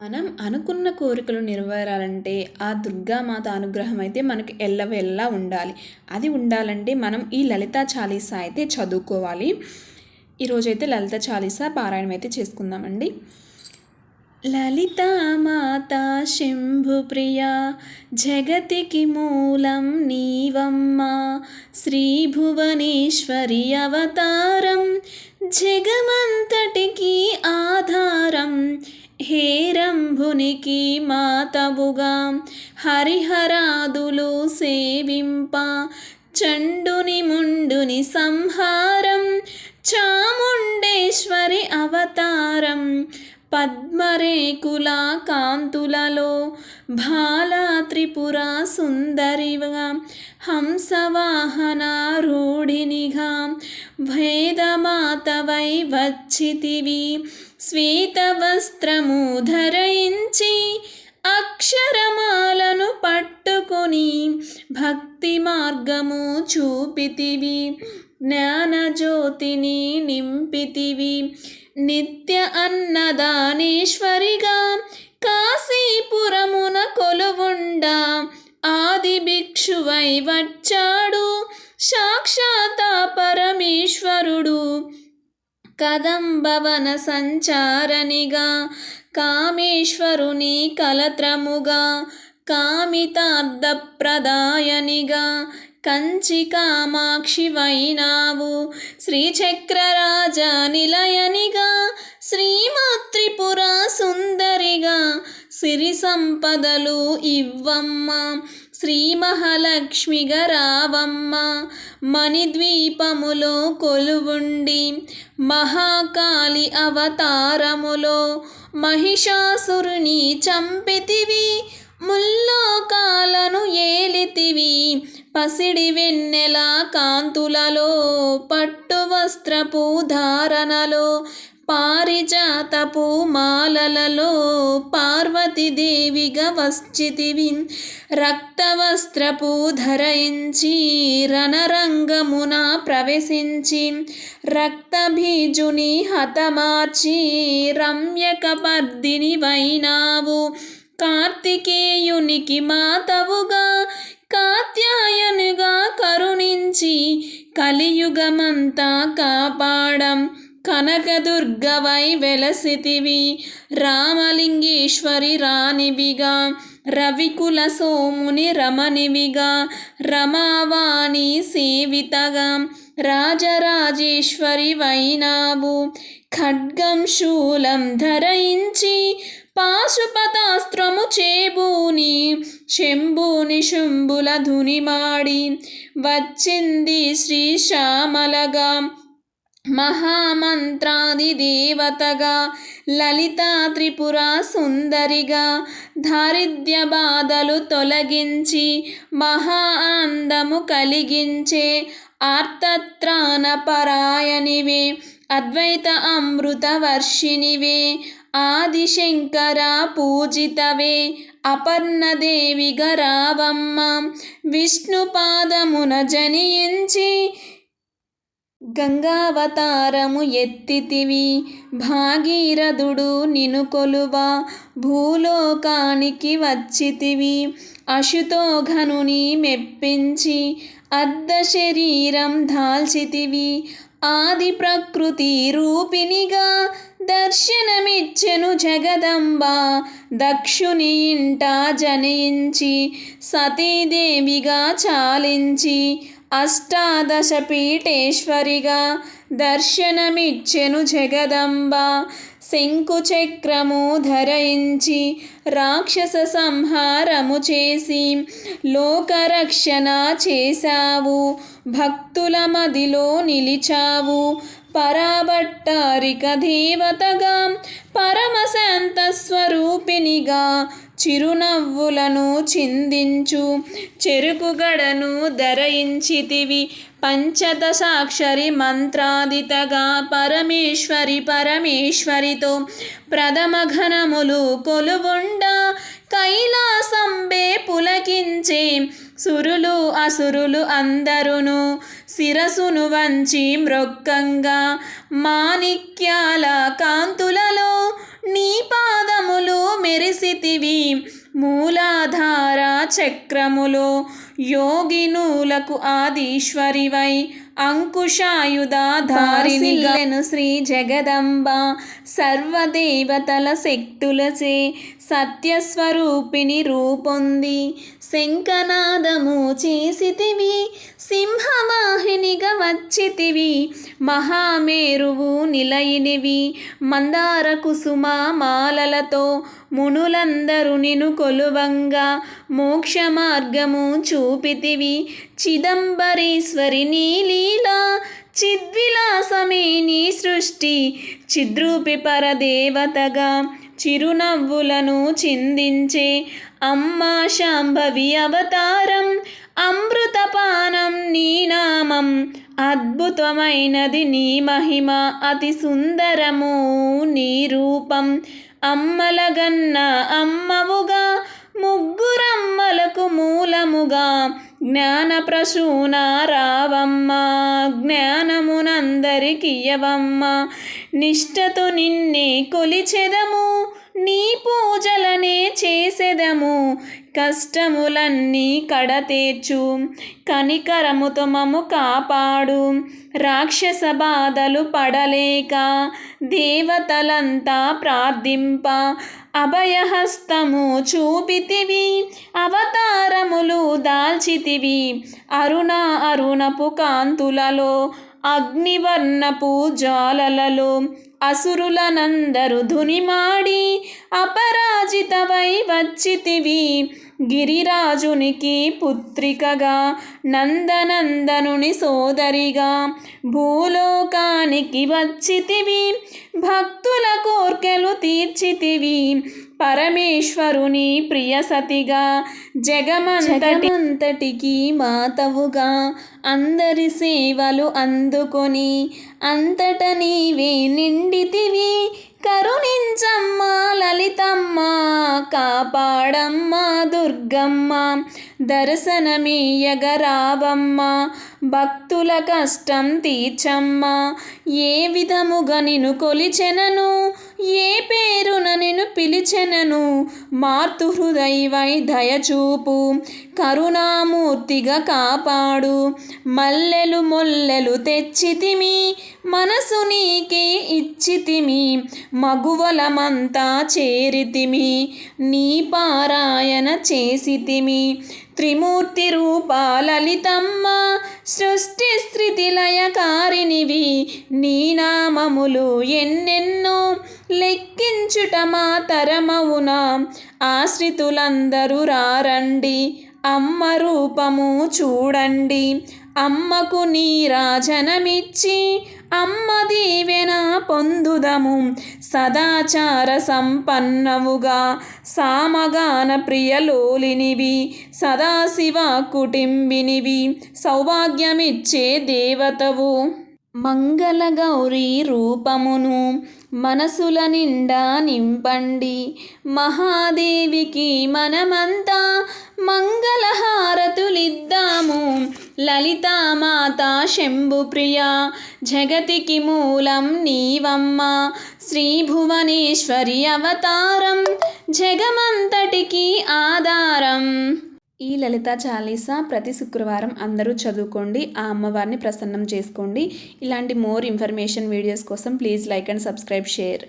మనం అనుకున్న కోరికలు నెరవేరాలంటే ఆ దుర్గామాత అనుగ్రహం అయితే మనకు ఎల్లవెల్లా ఉండాలి. అది ఉండాలంటే మనం ఈ లలితా చాలీసా అయితే చదువుకోవాలి. ఈరోజైతే లలిత చాలీసా పారాయణం అయితే చేసుకుందామండి. లలితామాతా మాత జగతికి మూలం నీవమ్మ శ్రీ భువనేశ్వరి అవతారం జగమంతటికి ఆధారం హేరంభునికి మాతవుగా హరిహరాదులు సేవింప చండుని ముండుని సంహారం చాముండేశ్వరి అవతారం పద్మరేకుల కాంతులలో బాలా త్రిపుర సుందరిగా హంసవాహన రూఢినిగా భేదమాతవై వచ్చితివి శ్వేతవస్త్రము ధరించి అక్షరమాలను పట్టుకొని భక్తి మార్గము చూపితివి జ్ఞానజ్యోతిని నింపితివి. నిత్య అన్నదానేశ్వరిగా కాశీపురమున కొలువుండా. ఆది భిక్షువై వచ్చాడు సాక్షాత పరమేశ్వరుడు. కదంబవన సంచారనిగా కామేశ్వరుని కలత్రముగా కామితార్థప్రదాయనిగా కంచి కామాక్షి వైనావు శ్రీచక్రరాజ నిలయనిగా. సిరి సంపదలు ఇవ్వమ్మ. శ్రీ మహాలక్ష్మిగా రావమ్మ మణిద్వీపములో కొలువుండి మహాకాళి అవతారములో మహిషాసురుని చంపితివి. ముల్లోకాలను ఏలితివి. పసిడి వెన్నెల కాంతులలో పట్టు వస్త్రపు ధారణలో పారిజాతపు మాలలలో పార్వతీదేవిగా వశ్చితివి. రక్తవస్త్రపు ధరించి రణరంగమున ప్రవేశించి రక్తబీజుని హతమార్చి రమ్యకపర్దిని వైనావు. కార్తికేయునికి మాతవుగా కాత్యాయనుగా కరుణించి కలియుగమంతా కాపాడం. కనకదుర్గవై వెలసితివి. రామలింగేశ్వరి రాణివిగా రవికుల సోముని రమణివిగా రమావాణి సేవితగా. రాజరాజేశ్వరి వైనావు. ఖడ్గం శూలం ధరించి పాశుపతాస్త్రము చేబూని. శంభుని శుంభుల ధునిమాడి. వచ్చింది శ్రీశ్యామలగా. మహామంత్రాది దేవతగా లలిత త్రిపుర సుందరిగా దారిద్ర్య బాధలు తొలగించి మహా ఆనందము కలిగించే ఆర్తత్రాణ పరాయణివే అద్వైత అమృత వర్షిణివే ఆదిశంకర పూజితవే అపర్ణదేవిగ రావమ్మ విష్ణుపాదమున జనించి గంగావతారము ఎత్తితివి భాగీరథుడు నిను కొలువ భూలోకానికి వచ్చితివి. అశుతోఘనుని మెప్పించి అర్ధ శరీరం దాల్చితివి ఆది ప్రకృతి రూపిణిగా దర్శనమిచ్చెను జగదంబ. దక్షుని ఇంట జనయించి సతీదేవిగా చాలించి అష్టాదశ పీఠేశ్వరిగా దర్శనమిచ్చెను జగదంబ. శంకుచక్రము ధరించి రాక్షస సంహారము చేసి లోకరక్షణ చేశావు. భక్తుల మదిలో నిలిచావు. పరాభట్టారిక దేవతగా పరమశాంత స్వరూపిణిగా చిరునవ్వులను చిందించు చెరుకుగడను ధరయించితివి పంచదశాక్షరి మంత్రాదితగా పరమేశ్వరి పరమేశ్వరితో ప్రథమ ఘనములు కొలువుండ కైలాసంబే పులకించే సురులు అసురులు అందరును శిరసును వంచి మృక్కంగా మాణిక్యాల కాంతులలో నీ పాదములు మెరిసితివి. మూలాధార చక్రములో యోగినులకు ఆదీశ్వరివై. అంకుశాయుధాధారిణిగను శ్రీ జగదంబ సర్వదేవతల శక్తులచే సత్యస్వరూపిణి రూపొంది. శంఖనాదము చేసితివి. వాహినిగా వచ్చితివి. మహామేరువు నిలయినివి. మందార కుసుమ మాలలతో మునులందరూ నిను కొలువంగా మోక్ష మార్గము చూపితివి. చిదంబరేశ్వరి నీలీలా చిద్విలాసమే నీ సృష్టి. చిద్రూపి పరదేవతగా చిరునవ్వులను చిందించే అమ్మా శాంభవి అవతారం అమృతపానం నీ నామం అద్భుతమైనది నీ మహిమ అతి సుందరము నీ రూపం. అమ్మలగన్న అమ్మవుగా ముగ్గురమ్మలకు మూలముగా జ్ఞాన ప్రసూన రావమ్మ జ్ఞానమునందరికియవమ్మ నిష్టతో నిన్నే కొలిచెదము నీ పూజలనే చేసెదము. కష్టములన్నీ కడతేర్చు. కనికరముతో మము కాపాడు. రాక్షస బాధలు పడలేక దేవతలంతా ప్రార్థింప. అభయహస్తము చూపితివి. అవతారములు దాల్చితివి. అరుణ అరుణపు కాంతులలో అగ్నివర్ణపు జాలలలో జ్వాలలలో అసురులనందరు ధునిమాడి అపరాజితవై వచ్చితివి. గిరిరాజునికి పుత్రికగా నందనందనుని సోదరిగా భూలోకానికి వచ్చితివి. భక్తుల కోర్కెలు తీర్చితివి. పరమేశ్వరుని ప్రియసతిగా జగమంతటికి మాతవుగా అందరి సేవలు అందుకొని అంతట నీవే నిండితివి. కరుణించమ్మ లలితమ్మ కాపాడమ్మ దుర్గమ్మ దర్శనమీయగరావమ్మ భక్తుల కష్టం తీర్చమ్మ. ఏ విధముగా నిన్ను కొలిచెనను? ఏ పేరున నేను పిలిచెనను? మార్తు హృదయవై దయచూపు. కరుణామూర్తిగా కాపాడు. మల్లెలు మొల్లెలు తెచ్చితిమి. మనసు నీకే ఇచ్చితిమి. మగువలమంతా చేరితిమి. నీ పారాయణ చేసితిమి. త్రిమూర్తి రూపాలలితమ్మ సృష్టి స్థితిలయకారినివి. నీ నామములు ఎన్నెన్నో లెక్కించుట మా తరమవునా ఆశ్రితులందరూ రారండి. అమ్మ రూపము చూడండి. అమ్మకు నీరాజనమిచ్చి అమ్మ దీవెన పొందుదము. సదాచార సంపన్నవుగా సామగాన ప్రియలోలినివి సదాశివ కుటుంబినివి సౌభాగ్యమిచ్చే దేవతవు. మంగళగౌరీ రూపమును మనసుల నిండా నింపండి. మహాదేవికి మనమంతా మంగళహారతులిద్దాము. లలితామాత శంభుప్రియ జగతికి మూలం నీవమ్మ. శ్రీ భువనేశ్వరి అవతారం జగమంతటికి ఆధారం. ఈ లలిత చాలీసా ప్రతి శుక్రవారం అందరూ చదువుకోండి ఆ అమ్మవారిని ప్రసన్నం చేసుకోండి. ఇలాంటి మోర్ ఇన్ఫర్మేషన్ వీడియోస్ కోసం please like and subscribe share.